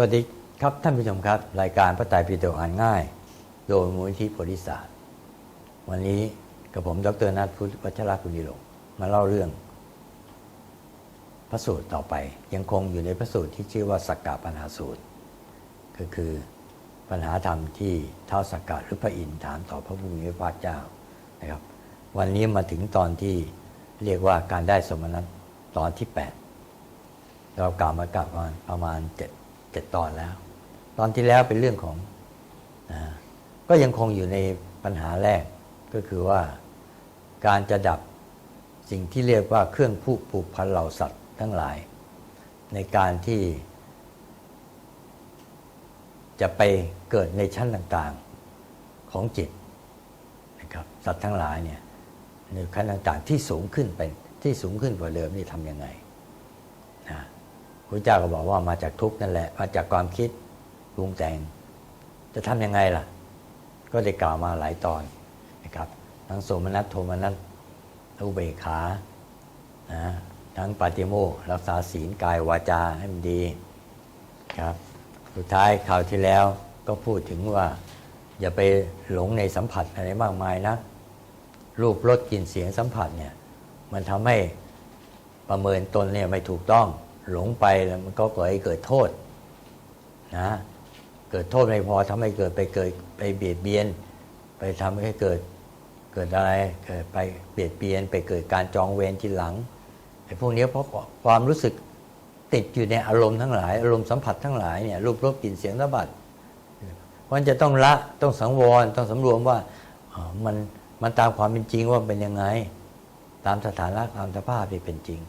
วัสดีครับท่านผู้ชมครับ รายการพระไตรปิฎกอ่านง่าย โดยมูลที่โพธิศาสตร์ วันนี้กับผมดรนัทพุทธวัชรกุณิโลกมาเล่าเรื่อง พระสูตรต่อไปยังคงอยู่ในพระสูตรที่ชื่อว่าสักกะปัญหาสูตร ก็คือปัญหาธรรมที่เท้าสักกะหรือพระอินทร์ถามต่อพระผู้มีพระภาคเจ้านะครับ วันนี้มาถึงตอนที่เรียกว่าการได้สมณัตตอนที่ 8 เรากล่าวมากลับมาประมาณเจ็ด เจ็ดตอนแล้ว ตอนที่แล้วเป็นเรื่องของนะก็ยังคงอยู่ในปัญหาแรกก็คือว่าการจะดับสิ่งที่เรียกว่าเครื่องผูกผูกพันเหล่าสัตว์ทั้งหลาย ในการที่ จะไปเกิดในชั้นต่างๆของจิตนะครับสัตว์ทั้งหลายเนี่ยในขั้นต่างๆที่สูงขึ้นไปที่สูงขึ้นกว่าเดิมนี่ทำยังไง พระเจ้าก็บอกว่ามาจากทุกข์นั่นแหละ มาจากความคิดปรุงแต่ง จะทำยังไงล่ะ ก็ได้กล่าวมาหลายตอนนะครับ ทั้งโสมนัสโทมนัสอุเบกขานะทั้งปาติโมรักษาศีลกายวาจาให้มันดีครับ สุดท้ายคราวที่แล้วก็พูดถึงว่า อย่าไปหลงในสัมผัสอะไรมากมายนะรูปรสกลิ่นเสียงสัมผัสเนี่ยมันทำให้ประเมินตนเนี่ยไม่ถูกต้อง หลงไปแล้วมันก็ก่อให้เกิดโทษนะเกิดโทษไม่พอทำให้เกิดไปเกิดไปเบียดเบียน ไปทำให้เกิดเกิดอะไรเกิดไปเบียดเบียน ไปเกิดการจองเวรทีหลังไอ้พวกนี้เพราะความรู้สึกติดอยู่ในอารมณ์ทั้งหลายอารมณ์สัมผัสทั้งหลายเนี่ยรูปรสกลิ่นเสียงสัมผัสมันจะต้องละต้องสังวรต้องสำรวมว่ามันมันตามความเป็นจริงว่าเป็นยังไง ตามสถานะตามสภาพที่เป็นจริง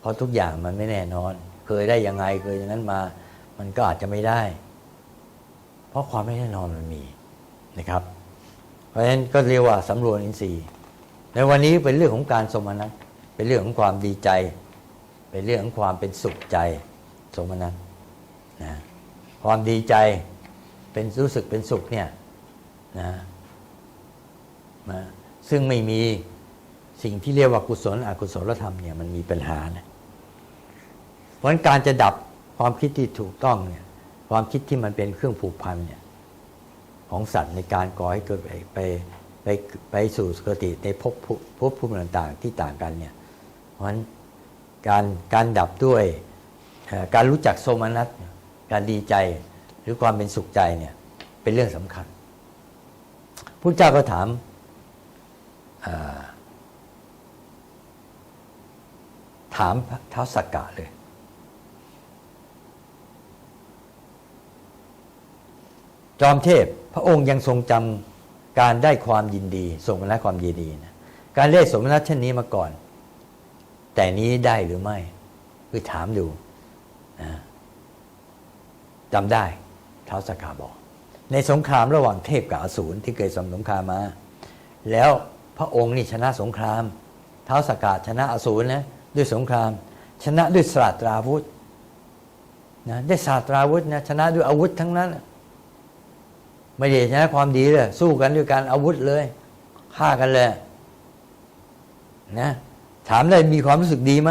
เพราะทุกอย่างมันไม่แน่นอน เคยได้ยังไงเคยอย่างนั้นมา มันก็อาจจะไม่ได้ เพราะความไม่แน่นอนมันมีนะครับ เพราะฉะนั้นก็เรียกว่าสำรวจอินทรีย์ ในวันนี้เป็นเรื่องของการสมนัตเป็นเรื่องของความดีใจ เป็นเรื่องของความเป็นสุขใจสมนัตนะความดีใจเป็นรู้สึกเป็นสุขเนี่ยนะนะซึ่งไม่มีสิ่งที่เรียกว่ากุศลอกุศลธรรมเนี่ยมันมีปัญหานะ เพราะฉะนั้นการจะดับความคิดที่ถูกต้องเนี่ยความคิดที่มันเป็นเครื่องผูกพันเนี่ยของสัตว์ในการก่อให้เกิดไปไปไปไปสู่สุคติในภพภูภพภูมิต่างๆ ที่ต่างกันเนี่ยเพราะฉะนั้นการการดับด้วยการรู้จักโสมนัสการดีใจหรือความเป็นสุขใจเนี่ยเป็นเรื่องสำคัญพระเจ้าก็ถามถามเท้าสักกะเลย จอมเทพพระองค์ยังทรงจำการได้ความยินดีสมณะความยินดีนะการได้สมณะเช่นนี้มาก่อน แต่นี้ได้หรือไม่ คือถามดูจำได้เท้าวสกาบอก ในสงครามระหว่างเทพกับอสูรที่เคยสมสงครามมา แล้วพระองค์นี่ชนะสงครามเท้าวสกาชนะอสูรนะด้วยสงคราม ชนะด้วยศาสตราวุธนะได้ศาสตราวุธนะชนะด้วยอาวุธทั้งนั้นนะ ไม่ได้ชนะความดีเลยสู้กันด้วยการอาวุธเลยฆ่ากันเลยนะถามได้มีความรู้สึกดีไหม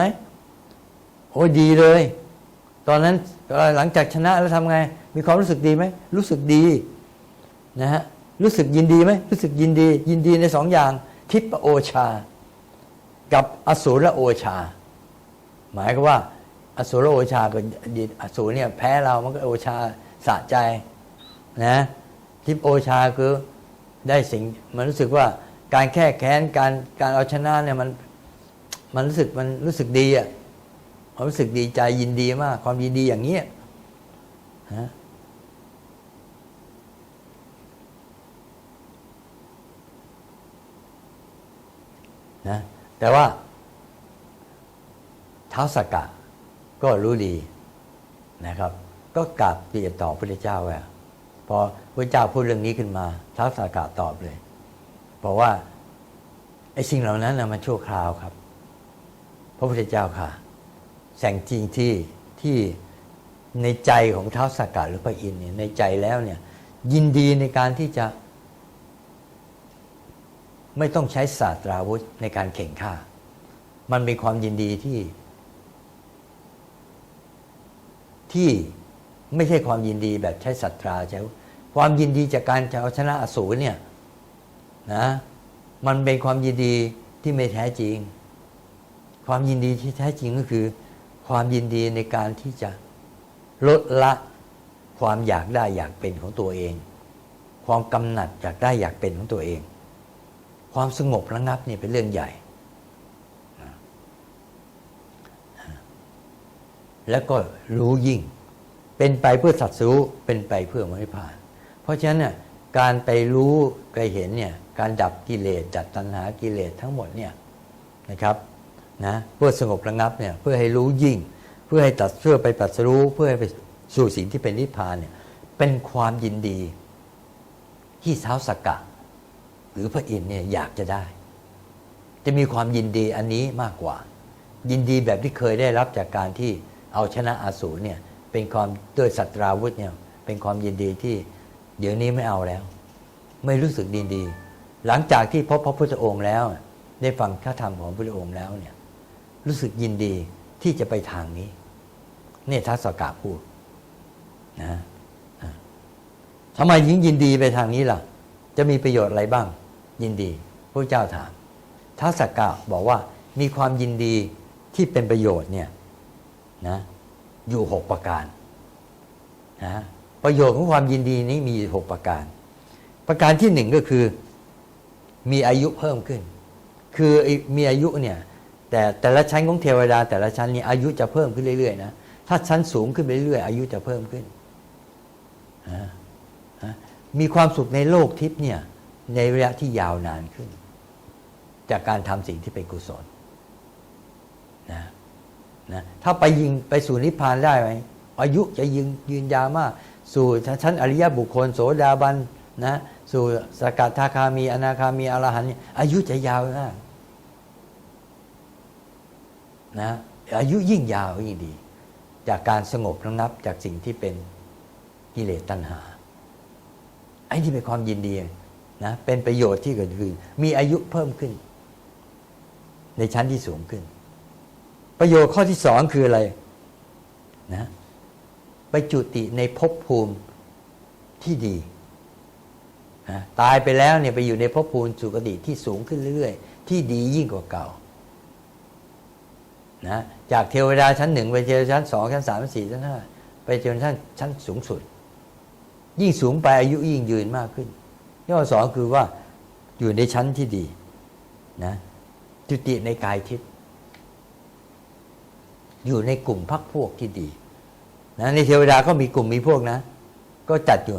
โอ้ดีเลย ตอนนั้นหลังจากชนะแล้วทำไง มีความรู้สึกดีไหมรู้สึกดีนะฮะรู้สึกยินดีไหมรู้สึกยินดี ยินดีในสองอย่าง ทิปโอชา กับอสูรโอชา หมายก็ว่า อสูรโอชากับอสูรเนี่ยแพ้เรามันก็โอชาสะใจนะ ทิปโอชาคือได้สิ่ง มันรู้สึกว่าการแค่แค้นการการเอาชนะเนี่ยมันมันรู้สึกมันรู้สึกดีอะความรู้สึกดีใจยินดีมาก ความยินดีอย่างเงี้ยนะนะแต่ว่าท้าวสกกะก็รู้ดีนะครับ ก็กราบเรียต่อพระเจ้าว่า พอพระเจ้าพูดเรื่องนี้ขึ้นมาท้าวสากาตอบเลยบอกว่าไอ้สิ่งเหล่านั้นนะมันชั่วคราวครับ พระพุทธเจ้าค่ะแสงจริงที่ที่ในใจของท้าวสากาหรือพระอินเนี่ยในใจแล้วเนี่ยยินดีในการที่จะ ไม่ต้องใช้ศาสตราวุธในการเข่งฆ่า มันเป็นความยินดีที่ ที่ ไม่ใช่ความยินดีแบบใช้ศรัทธาใช้ความยินดีจากการจะเอาชนะอสูรเนี่ยนะมันเป็นความยินดีที่ไม่แท้จริง ความยินดีที่แท้จริงก็คือ ความยินดีในการที่จะลดละความอยากได้อยากเป็นของตัวเอง ความกำหนัดอยากได้อยากเป็นของตัวเอง ความสงบระงับนี่เป็นเรื่องใหญ่ แล้วก็รู้ยิ่ง เป็นไปเพื่อสัตว์รู้เป็นไปเพื่อมรรคผาน เพราะฉะนั้นเนี่ยการไปรู้ไปเห็นเนี่ยการดับกิเลสจัดตัณหากิเลสทั้งหมดเนี่ยนะครับนะเพื่อสงบระงับเนี่ยเพื่อให้รู้ยิ่ง เพื่อให้ตัดเพื่อไปตัสรู้เพื่อให้ไปสู่สิ่งที่เป็นนิพพานเนี่ยเป็นความยินดีที่เท้าสกกะ หรือพระอินทร์เนี่ยอยากจะได้ จะมีความยินดีอันนี้มากกว่า ยินดีแบบที่เคยได้รับจากการที่เอาชนะอาสูรเนี่ย เป็นความด้วยสัตราวุธเนี่ยเป็นความยินดีที่เดี๋ยวนี้ไม่เอาแล้ว ไม่รู้สึกดีดี หลังจากที่พบพระพุทธองค์แล้ว ได้ฟังพระธรรมของพระพุทธองค์แล้วเนี่ยรู้สึกยินดีที่จะไปทางนี้เนี่ยทัศกาพูดนะทำไมยิงยินดีไปทางนี้ล่ะ จะมีประโยชน์อะไรบ้าง ยินดีพระเจ้าถามท้าวสักกะบอกว่ามีความยินดีที่เป็นประโยชน์เนี่ยนะ อยู่หกประการนะประโยชน์ของความยินดีนี้มีหกประการ ประการที่หนึ่งก็คือมีอายุเพิ่มขึ้น คือมีอายุเนี่ยแต่แต่ละชั้นของเทวดา แต่ละชั้นนี้อายุจะเพิ่มขึ้นเรื่อยๆนะถ้าชั้นสูงขึ้นไปเรื่อยๆอายุจะเพิ่มขึ้นนะมีความสุขในโลกทิพย์เนี่ยในระยะที่ยาวนานขึ้น จากการทำสิ่งที่เป็นกุศลนะ นะถ้าไปยิงไปสู่นิพพานได้ไหมอายุจะยืนยืนยาวมาก สู่ชั้นอริยบุคคล โสดาบันนะสู่สกัดทาคามี อนาคามีอรหันต์เนี่ยอายุจะยาวมากนะอายุยิ่งยาวยิ่งดี จากการสงบระงับจากสิ่งที่เป็นกิเลสตัณหาไอ้ที่เป็นความยินดีนะเป็นประโยชน์ที่เกิดขึ้นมีอายุเพิ่มขึ้น ในชั้นที่สูงขึ้น ประโยชน์ข้อที่สองคืออะไรนะไปจุติในภพภูมิที่ดีนะตายไปแล้วเนี่ยไปอยู่ในภพภูมิสุคติที่สูงขึ้นเรื่อยๆ ที่ดียิ่งกว่าเก่านะจากเทวดาชั้นหนึ่งไปเทวดาชั้นสองชั้นสามชั้นสี่ชั้นห้าไปจนชั้นชั้นสูงสุด ยิ่งสูงไปอายุยิ่งยืนมากขึ้นข้อสองคือว่าอยู่ในชั้นที่ดีนะจุติในกายทิพย์ อยู่ในกลุ่มพักพวกที่ดีนะในเทวดาก็มีกลุ่มมีพวกนะ ก็จัดอยู่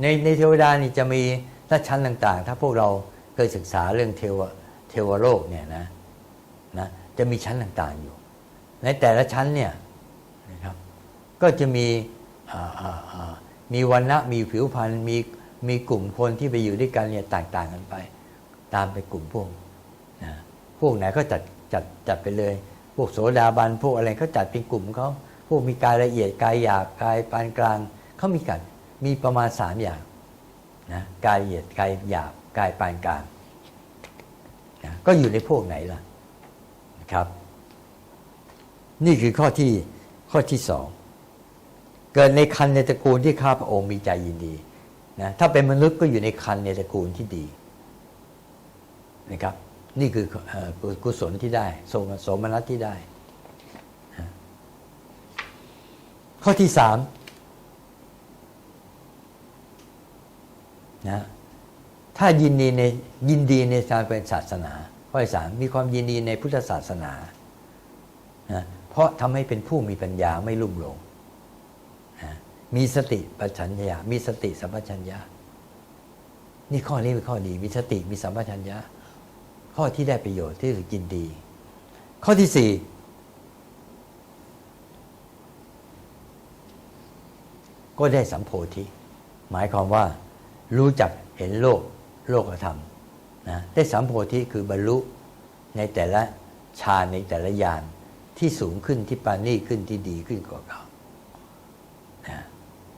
ในในเทวดานี่จะมีถ้าชั้นต่าง ๆ ถ้าพวกเราเคยศึกษาเรื่องเทวเทวโลกเนี่ยนะนะจะมีชั้นต่างๆอยู่ ในแต่ละชั้นเนี่ยนะครับก็จะมีอ่าอ่าอ่ามีวันณะมีผิวพรรณมีมีกลุ่มคนที่ไปอยู่ด้วยกันเนี่ยต่าง ๆ กันไป ตามไปกลุ่มพวกนะพวกไหนก็จัดจัดจัดไปเลย พวกโสดาบันพวกอะไรเขาจัดเป็นกลุ่มเขาพวกมีกายละเอียดกายหยาบกายปานกลางเขามีกันมีประมาณสามอย่างนะกายละเอียดกายหยาบกายปานกลางนะก็อยู่ในพวกไหนล่ะนะครับ นี่คือข้อที่ข้อที่สองเกิดในคันในตระกูลที่ข้าพระองค์มีใจยินดีนะถ้าเป็นมนุษย์ก็อยู่ในคันในตระกูลที่ดีนะครับ นี่คือกุศลที่ได้โสมสมนัสที่ได้ ข้อที่สามนะถ้ายินดีในยินดีในการเป็นศาสนา ข้อที่สามมีความยินดีในพุทธศาสนานะเพราะทำให้เป็นผู้มีปัญญาไม่ลุ่มหลงนะมีสติปัญญา มีสติสัมปชัญญะนี่ข้อนี้เป็นข้อดี มีสติมีสัมปชัญญะ ข้อที่ได้ประโยชน์ที่สึกยินดี ข้อที่สี่ก็ได้สัมโพธิหมายความว่ารู้จักเห็นโลกโลกธรรมนะได้สัมโพธิคือบรรลุในแต่ละฌานในแต่ละยานที่สูงขึ้นที่ปานีขึ้นที่ดีขึ้นกว่าเก่านะ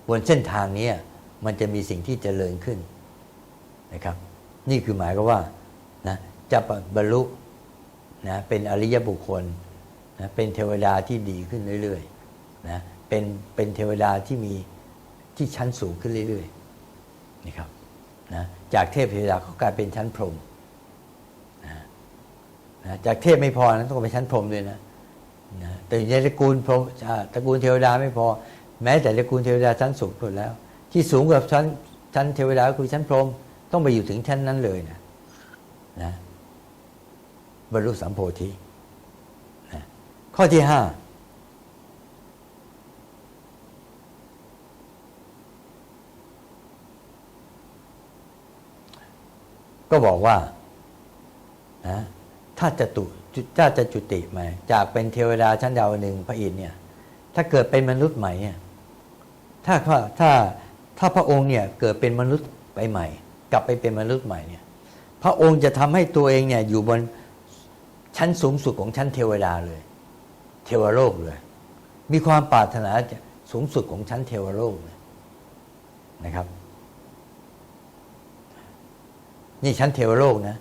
บนเส้นทางนี้มันจะมีสิ่งที่เจริญขึ้นนะครับ นี่คือหมายก็ว่านะ จะบรรลุนะเป็นอริยบุคคลนะเป็นเทวดาที่ดีขึ้นเรื่อยๆนะเป็นเป็นเทวดาที่มีที่ชั้นสูงขึ้นเรื่อยๆนี่ครับนะจากเทพเทวดาเขากลายเป็นชั้นพรหมนะนะจากเทพไม่พอนะต้องไปชั้นพรหมด้วยนะนะแต่ในตระกูลพรหมตระกูลเทวดาไม่พอ แม้แต่ตระกูลเทวดาชั้นสูงสุดแล้ว ที่สูงกว่าชั้นชั้นเทวดาคือชั้นพรหมต้องไปอยู่ถึงชั้นนั้นเลยนะนะ บรรลุสัมโพธิข้อที่ห้าก็บอกว่านะถ้าจะตุถ้าจะจุติมาจากเป็นเทวดาชั้นดาวหนึ่งพระอินทร์เนี่ย ถ้าเกิดเป็นมนุษย์ใหม่เนี่ยถ้าถ้าถ้าถ้าพระองค์เนี่ยเกิดเป็นมนุษย์ไปใหม่ กลับไปเป็นมนุษย์ใหม่เนี่ย พระองค์จะทำให้ตัวเองเนี่ยอยู่บน ชั้นสูงสุดของชั้นเทวดาเลย เทวโลกเลย มีความปรารถนาสูงสุดของชั้นเทวโลกเลยนะครับ นี่ชั้นเทวโลกนะ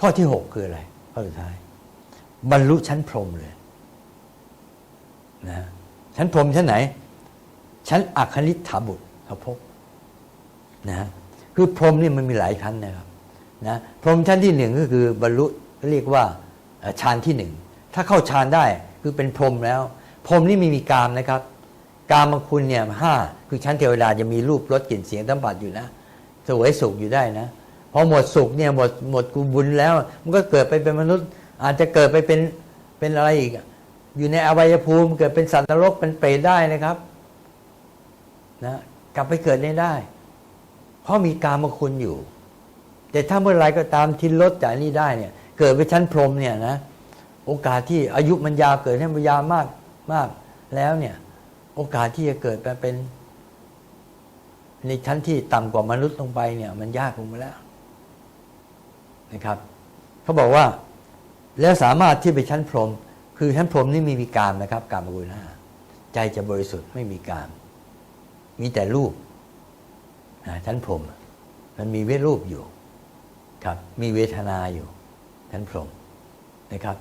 ข้อที่หกคืออะไร ข้อสุดท้าย บรรลุชั้นพรหมเลยนะชั้นพรหมชั้นไหน ชั้นอัคคณิฐาบุตรเขพบนะฮะคือพรหมนี่มันมีหลายชั้นนะครับ นะพรหมชั้นที่หนึ่งก็คือบรรลุเรียกว่าฌานที่หนึ่งถ้าเข้าฌานได้คือเป็นพรหมแล้ว พรหมนี่ไม่มีกามนะครับ กามคุณเนี่ยห้าคือชั้นเทวดาจะมีรูปรสกลิ่นเสียงสัมผัสอยู่นะสวยสุขอยู่ได้นะพอหมดสุขเนี่ยหมดหมดกูบุญแล้ว มันก็เกิดไปเป็นมนุษย์ อาจจะเกิดไปเป็นเป็นอะไรอีกอะอยู่ในอวัยภูมิ เกิดเป็นสัตว์นรกเป็นเปรตได้นะครับนะกลับไปเกิดได้ได้ เพราะมีกามคุณอยู่ แต่ถ้าเมื่อไรก็ตามที่ลดจากนี้ได้เนี่ย เกิดไปชั้นพรหมเนี่ยนะโอกาสที่อายุมันยาวเกิดให้มันยาวมากมากแล้วเนี่ย โอกาสที่จะเกิดไปเป็น ในชั้นที่ต่ำกว่ามนุษย์ลงไปเนี่ย มันยากลงไปแล้วนะครับเขาบอกว่า แล้วสามารถที่ไปชั้นพรหมคือชั้นพรหมนี่ไม่มีกามนะครับกามกุณาใจจะบริสุทธิ์ไม่มีกามมีแต่รูปนะชั้นพรหมมันมีเวทรูปอยู่ ครับ มีเวทนาอยู่ชั้นพรหมนะครับ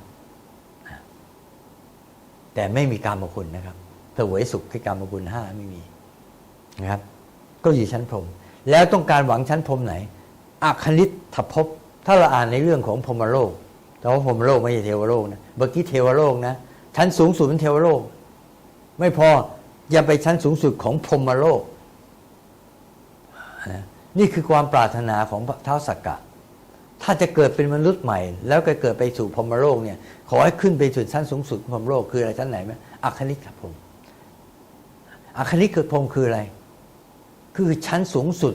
แต่ไม่มีกามคุณนะครับเสวยสุขที่กามคุณห้าไม่มีนะครับ ก็อยู่ชั้นพรหมแล้วต้องการหวังชั้นพรหมไหนอัคณิตถภพถ้าเราอ่านในเรื่องของพรมโลก แต่ว่าพรมโลกไม่ใช่เทวโลกนะเมื่อกี้เทวโลกนะชั้นสูงสุดเป็นเทวโลก ไม่พออย่าไปชั้นสูงสุดของพรมโลก นี่คือความปรารถนาของเท้าสักกะ ถ้าจะเกิดเป็นมนุษย์ใหม่ แล้วก็เกิดไปสู่พรหมโลกเนี่ย ขอให้ขึ้นไปสู่ชั้นสูงสุดของพรหมโลกคืออะไรชั้นไหนไหมอัคณิตพรหมอัคณิตคือพรหมคืออะไร คือชั้นสูงสุด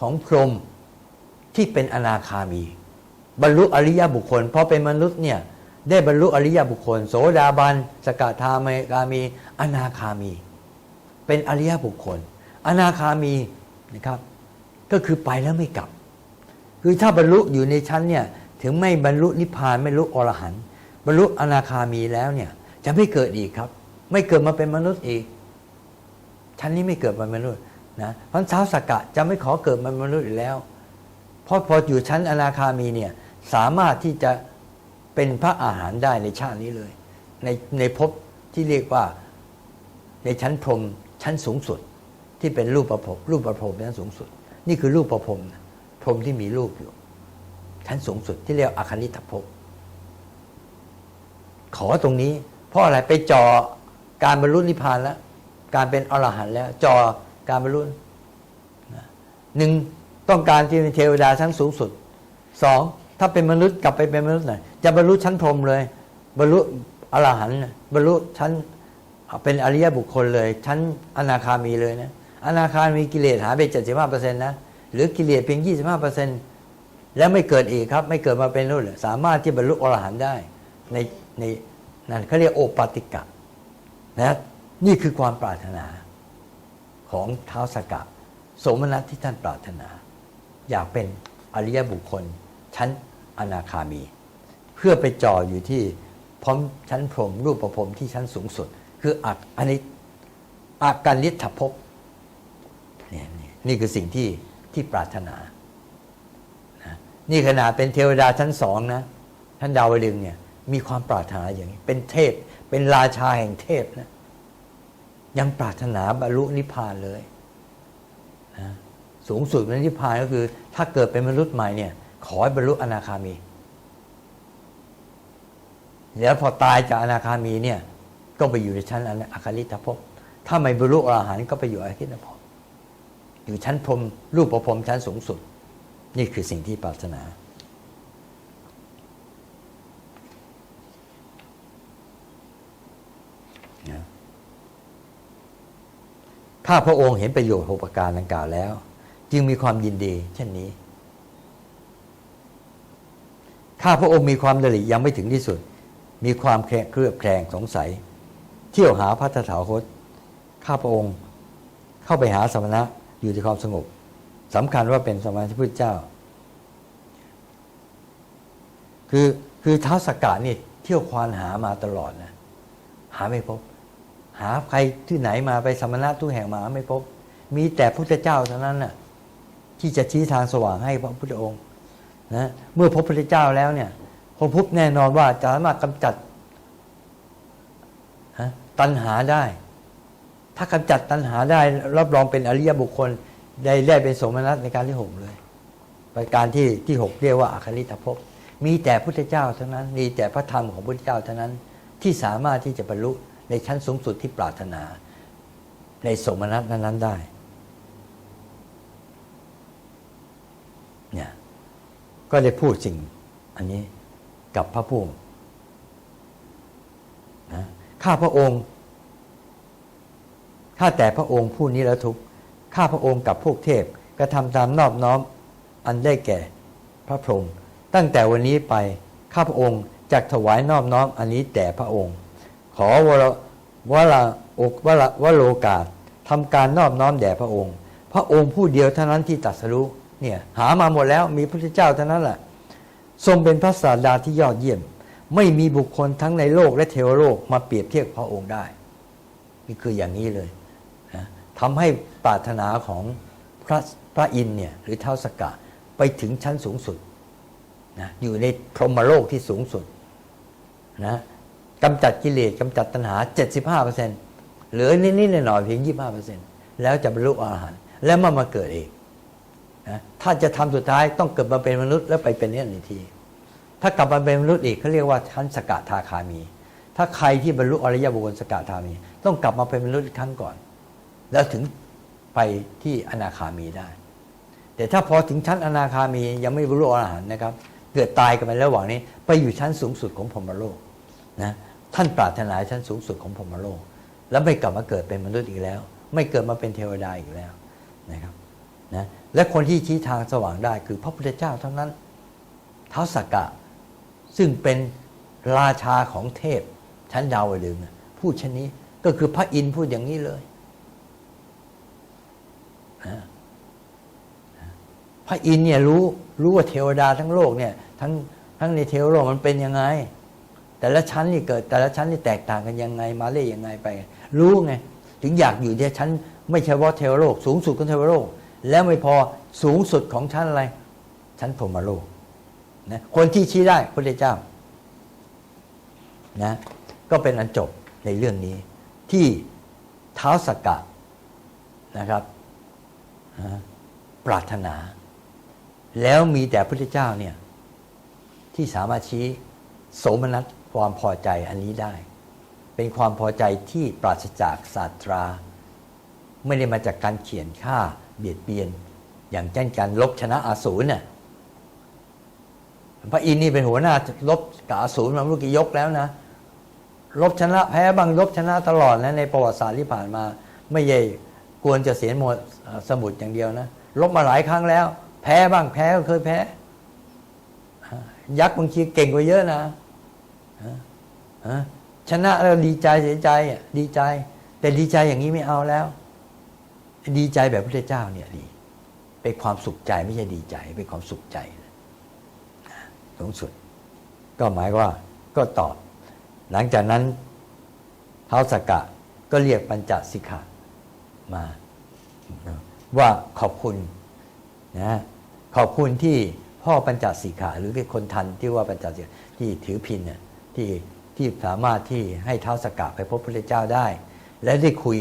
ของพรหมที่เป็นอนาคามี บรรลุอริยบุคคลพอเป็นมนุษย์เนี่ยได้บรรลุอริยบุคคล โสดาบัน สกทาเมกามี อนาคามี เป็นอริยบุคคล อนาคามีนะครับ ก็คือไปแล้วไม่กลับ คือถ้าบรรลุอยู่ในชั้นเนี่ยถึงไม่บรรลุนิพพานไม่บรรลุอรหันต์บรรลุอนาคามีแล้วเนี่ยจะไม่เกิดอีกครับ ไม่เกิดมาเป็นมนุษย์อีก ชั้นนี้ไม่เกิดมาเป็นมนุษย์นะเพราะเท้าสกกะจะไม่ขอเกิดมาเป็นมนุษย์อีกแล้ว เพราะพออยู่ชั้นอนาคามีเนี่ยสามารถที่จะเป็นพระอาหารได้ในชาตินี้เลย ในในภพที่เรียกว่าในชั้นพรมชั้นสูงสุด ที่เป็นรูปประพรมรูปประพรมชั้นสูงสุด นี่คือรูปประพรมนะ พรมที่มีรูปอยู่ ชั้นสูงสุดที่เรียกอาคณิตภพขอตรงนี้ เพราะอะไรไปจอการบรรลุนิพพานแล้ว การเป็นอรหันต์แล้ว จอการบรรลุหนึ่งต้องการที่เป็นเทวดาชั้นสูงสุดสองถ้าเป็นมนุษย์กลับไปเป็นมนุษย์หน่อยจะบรรลุชั้นพรหมเลย บรรลุอรหันต์บรรลุชั้นเป็นอริยบุคคลเลย ชั้นอนาคามีเลยนะอนาคามีกิเลสหายไปเจ็ดสิบห้าเปอร์เซ็นต์นะ หรือกิเลสเพียงยี่สิบห้าเปอร์เซ็นต์แล้วไม่เกิดอีกครับ ไม่เกิดมาเป็นรุ่นสามารถที่บรรลุอรหันต์ได้ ในในนั่นเขาเรียกโอปาติกะนะนี่คือความปรารถนาของเท้าสกกะสมนัตที่ท่านปรารถนา อยากเป็นอริยบุคคล ชั้นอนาคามี เพื่อไปจ่ออยู่ที่พร้อมชั้นพรหมรูปประพรมที่ชั้นสูงสุด คืออักอันนี้อาการลิทธภพนี่นี่นี่คือสิ่งที่ ที่ปรารถนานะนี่ขนาดเป็นเทวดาชั้นสองนะท่านดาวดึงเนี่ยมีความปรารถนาอย่างนี้ เป็นเทพ เป็นราชาแห่งเทพนะยังปรารถนาบรรลุนิพพานเลยนะสูงสุดในนิพพานก็คือ ถ้าเกิดเป็นมนุษย์ใหม่เนี่ย ขอให้บรรลุอนาคามี แล้วพอตายจากอนาคามีเนี่ย ก็ไปอยู่ในชั้นอาคาริตภพถ้าไม่บรรลุอรหันต์ก็ไปอยู่อาคาริตภพ อยู่ชั้นพรมรูปประพรมชั้นสูงสุด นี่คือสิ่งที่ปรารถนา ข้าพระองค์เห็นประโยชน์หกประการดังกล่าวแล้ว จึงมีความยินดี เช่นนี้ ข้าพระองค์มีความดลิยังไม่ถึงที่สุด มีความเครือบแคลงสงสัย เที่ยวหาพระตถาคตข้าพระองค์เข้าไปหาสมณะ อยู่ในความสงบสำคัญว่าเป็นสมณะที่พุทธเจ้า คือคือท้าวสกกะนี่เที่ยวควานหามาตลอดนะหาไม่พบ หาใครที่ไหนมาไปสมณะทุกแห่งมาไม่พบ มีแต่พุทธเจ้าเท่านั้นน่ะที่จะชี้ทางสว่างให้พระพุทธองค์นะเมื่อพบพระพุทธเจ้าแล้วเนี่ยพอพบแน่นอนว่าจะสามารถกำจัดตัณหาได้ ถ้ากำจัดตัณหาได้รับรองเป็นอริยบุคคลได้ได้เป็นสมณะในการที่หกเลยประการที่ที่หกเรียกว่าอาคาริตภพมีแต่พุทธเจ้าเท่านั้น มีแต่พระธรรมของพุทธเจ้าเท่านั้น ที่สามารถที่จะบรรลุในชั้นสูงสุดที่ปรารถนาในสมณะนั้นๆได้เนี่ยก็ได้พูดสิ่งอันนี้กับพระผู้นะข้าพระองค์ ข้าแต่พระองค์ผู้นี้ละทุกข้าพระองค์กับพวกเทพกระทำตามนอบน้อมอันได้แก่พระพรหมตั้งแต่วันนี้ไปข้าพระองค์จักถวายนอบน้อมอันนี้แด่พระองค์ ขอวรวลาอกวลาวโลกาสทำการนอบน้อมแด่พระองค์ พระองค์ผู้เดียวเท่านั้นที่ตรัสรู้เนี่ยหามาหมดแล้วมีพระเจ้าเท่านั้นแหละทรงเป็นพระศาสดาที่ยอดเยี่ยม ไม่มีบุคคลทั้งในโลกและเทวโลกมาเปรียบเทียบพระองค์ได้ นี่คืออย่างนี้เลย ทำให้ปรารถนาของพระพระอินทร์เนี่ยหรือเท้าสกกะไปถึงชั้นสูงสุดนะอยู่ในพรหมโลกที่สูงสุดนะกำจัดกิเลสกำจัดตัณหา 75%เหลือนิดๆหน่อยๆเพียง 25%แล้วจะบรรลุอรหันต์แล้วมามาเกิดเองนะถ้าจะทำสุดท้ายต้องเกิดมาเป็นมนุษย์แล้วไปเป็นเนี้ยนที ถ้ากลับมาเป็นมนุษย์อีกเขาเรียกว่าชั้นสกทาคามี ถ้าใครที่บรรลุอริยบุคคลสกทามี ต้องกลับมาเป็นมนุษย์อีกครั้งก่อน แล้วถึงไปที่อนาคามีได้ แต่ถ้าพอถึงชั้นอนาคามียังไม่บรรลุอรหันต์นะครับ เกิดตายกันไประหว่างนี้ ไปอยู่ชั้นสูงสุดของพรหมโลกนะท่านปรารถนาชั้นสูงสุดของพรหมโลก แล้วไม่กลับมาเกิดเป็นมนุษย์อีกแล้ว ไม่เกิดมาเป็นเทวดาอีกแล้วนะครับนะและคนที่ชี้ทางสว่างได้คือพระพุทธเจ้าเท่านั้นท้าวสักกะ ซึ่งเป็นราชาของเทพชั้นดาวดึงพูดชนนี้ก็คือพระอินทร์พูดอย่างนี้เลย นะพระอินทร์เนี่ยรู้รู้ว่าเทวดาทั้งโลกเนี่ยทั้งทั้งในเทวโลกมันเป็นยังไง แต่ละชั้นนี่เกิด แต่ละชั้นนี่แตกต่างกันยังไงมาเล่ยยังไงไป รู้ไงถึงอยากอยู่ที่ชั้น ไม่เฉพาะเทวโลก สูงสุดของเทวโลก แล้วไม่พอสูงสุดของชั้นอะไร ชั้นพรหมโลกนะคนที่ชี้ได้พระเจ้านะก็เป็นอันจบในเรื่องนี้ ที่เท้าสกกะนะครับ ปรารถนา แล้วมีแต่พระเจ้าเนี่ยที่สามารถชี้โสมนัสความพอใจอันนี้ได้ เป็นความพอใจที่ปราศจากศาสตรา ไม่ได้มาจากการเขียนฆ่าเบียดเบียน อย่างเช่นการลบชนะอาสูรน่ะพระอินทร์นี่เป็นหัวหน้าลบกับอาสูรมาไม่รู้กี่ยกแล้วนะลบชนะแพ้บางลบชนะตลอดนะในประวัติศาสตร์ที่ผ่านมา ไม่ใช่ กวนจะเสียหมดสมุดอย่างเดียวนะลบมาหลายครั้งแล้ว แพ้บ้างแพ้ก็เคยแพ้ ยักษ์บางทีเก่งกว่าเยอะนะชนะแล้วดีใจเสียใจดีใจ แต่ดีใจอย่างนี้ไม่เอาแล้ว ดีใจแบบพระเจ้าเนี่ยดีเป็นความสุขใจไม่ใช่ดีใจเป็นความสุขใจสูงสุด ก็หมายว่าก็ตอบ หลังจากนั้นเท้าสกกะก็เรียกปัญจสิกขา มาว่าขอบคุณนะขอบคุณที่พ่อปัญจสิกขาหรือคนทันที่ว่าปัญจสิกขาที่ถือพินเนี่ยที่ที่สามารถที่ให้เท้าสกกะไปพบพระเจ้าได้ และได้คุย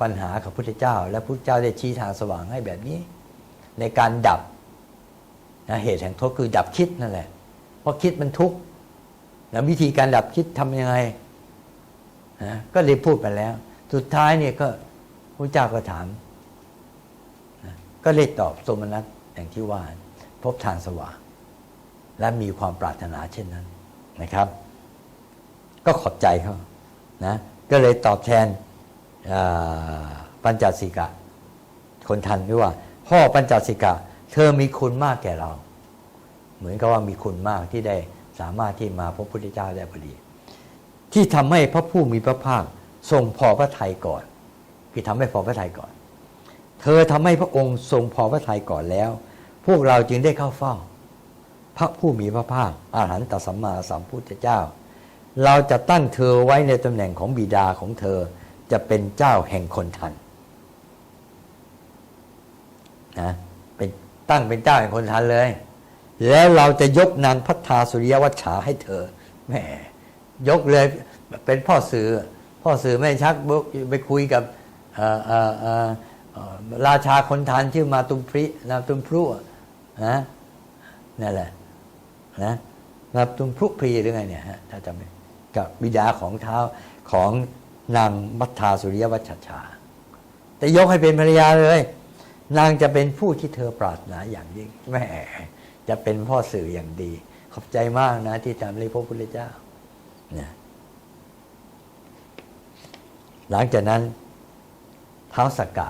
ปัญหากับพระเจ้า และพระเจ้าได้ชี้ทางสว่างให้แบบนี้ ในการดับนะเหตุแห่งทุกข์คือดับคิดนั่นแหละ เพราะคิดมันทุกข์แล้ววิธีการดับคิดทำยังไงนะก็ได้พูดไปแล้ว สุดท้ายเนี่ยก็ ระเจ้าก็ถาม ก็เลยตอบสมนัตอย่างที่ว่าพบทางสว่างและมีความปรารถนาเช่นนั้นนะครับ ก็ขอบใจเขานะก็เลยตอบแทนปัญจสิกะ คนทันด้วยว่าพ่อปัญจสิกะ เธอมีคุณมากแก่เรา เหมือนกับว่ามีคุณมากที่ได้สามารถที่มาพบพระพุทธเจ้าได้พอดี ที่ทำให้พระผู้มีพระภาคทรงพอพระทัยก่อน คือทำให้พอพระทัยก่อน เธอทำให้พระองค์ทรงพอพระทัยก่อนแล้ว พวกเราจึงได้เข้าเฝ้า พระผู้มีพระภาคอาหารตสัมมาสัมพุทธเจ้า เราจะตั้งเธอไว้ในตำแหน่งของบิดาของเธอจะเป็นเจ้าแห่งคนทันนะเป็นตั้งเป็นเจ้าแห่งคนทันเลย แล้วเราจะยกนางพัฒนาสุริยวัชชาให้เธอแหมยกเลยเป็นพ่อสื่อพ่อสื่อไม่ชักบุกไปคุยกับ เอ่อเอ่อเอ่อราชาคนทันชื่อมาตุมพรินาตุมพรุนะนั่นแหละนะนาตุมพรุพรีหรือไงเนี่ยฮะถ้าจำไม่กับบิดาของเท้าของนางมัทธาสุริยวัชชา แต่ยกให้เป็นภรรยาเลย นางจะเป็นผู้ที่เธอปรารถนาอย่างยิ่งแม่จะเป็นพ่อสื่ออย่างดี ขอบใจมากนะ ที่ทำให้พระพุทธเจ้านะหลังจากนั้น ท้าวสกกะ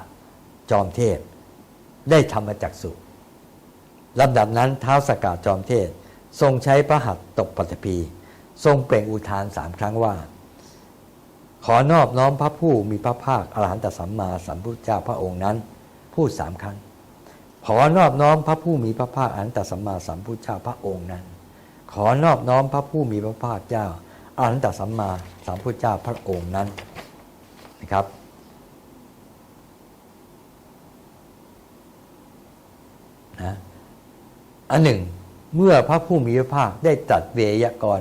จอมเทพ ได้ธรรมจักสุลำดับนั้นท้าวสกกะจอมเทพทรงใช้พระหัตถ์ตบปัตตภีทรงเปล่งอุทานสามครั้งว่า ขอนอบน้อมพระผู้มีพระภาคอรหันตสัมมาสัมพุทธเจ้าพระองค์นั้น พูดสามครั้ง ขอนอบน้อมพระผู้มีพระภาคอรหันตสัมมาสัมพุทธเจ้าพระองค์นั้น ขอนอบน้อมพระผู้มีพระภาคเจ้าอรหันตสัมมาสัมพุทธเจ้าพระองค์นั้นนะครับ นะอันหนึ่ง เมื่อพระผู้มีพระภาคได้ตัดเวยากร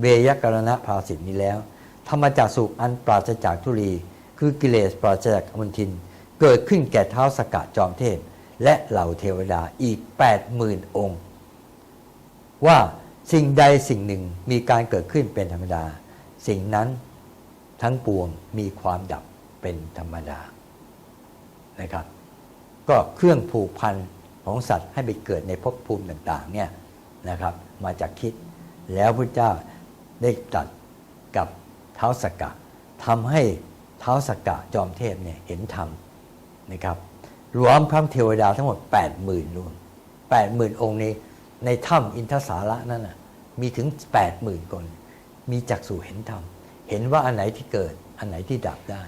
เวยกรณภาสิทธินี้แล้ว ธรรมจักสุอันปราศจากทุลี คือกิเลสปราศจากอมนทิน เกิดขึ้นแก่เท้าสกัดจอมเทพ และเหล่าเทวดาอีก 8 0,000 องค์ ว่าสิ่งใดสิ่งหนึ่งมีการเกิดขึ้นเป็นธรรมดา สิ่งนั้นทั้งปวงมีความดับเป็นธรรมดานะครับ ก็เครื่องผูกพัน ของสัตว์ให้ไปเกิดในภพภูมิต่างๆเนี่ยนะครับมาจากคิดแล้วพระเจ้าได้ตัดกับเท้าสกกะทำให้เท้าสกกะจอมเทพเนี่ยเห็นธรรมนะครับรวมพระเทวดาทั้งหมด 8 0,000รวม80,000 องค์ในในถ้ำอินทสาระนั่นนะมีถึง 80,000 คน มีจักษุเห็นธรรม เห็นว่าอันไหนที่เกิดอันไหนที่ดับได้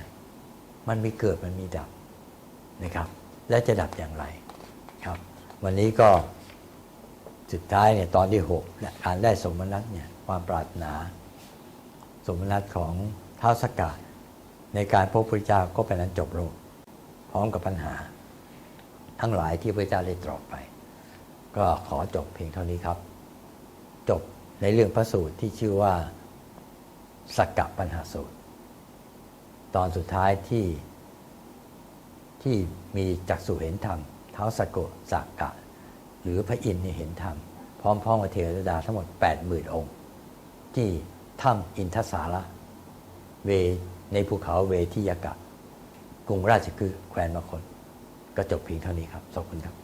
มันมีเกิดมันมีดับนะครับ และจะดับอย่างไร วันนี้ก็สุดท้ายเนี่ยตอนที่6เนี่ยการได้สมนัตเนี่ยความปรารถนา สมนัตของท้าวสกกัดในการพบพระเจ้าก็เป็นนั้นจบลงพร้อมกับปัญหา ทั้งหลายที่พระเจ้าได้ตรัสไป ก็ขอจบเพียงเท่านี้ครับ จบในเรื่องพระสูตรที่ชื่อว่าสกกะปัญหาสูตร ตอนสุดท้ายที่ที่มีจักษุเห็นธรรม เท้าสกโกสากะ หรือพระอินทร์เห็นธรรม พร้อมๆกับเทวดาทั้งหมด 80,000 องค์ ที่ถ้ำอินทสาระเวในภูเขาเวทิยากะ กรุงราชคือแคว้นมคต ก็จบเพียงเท่านี้ครับ ขอบคุณครับ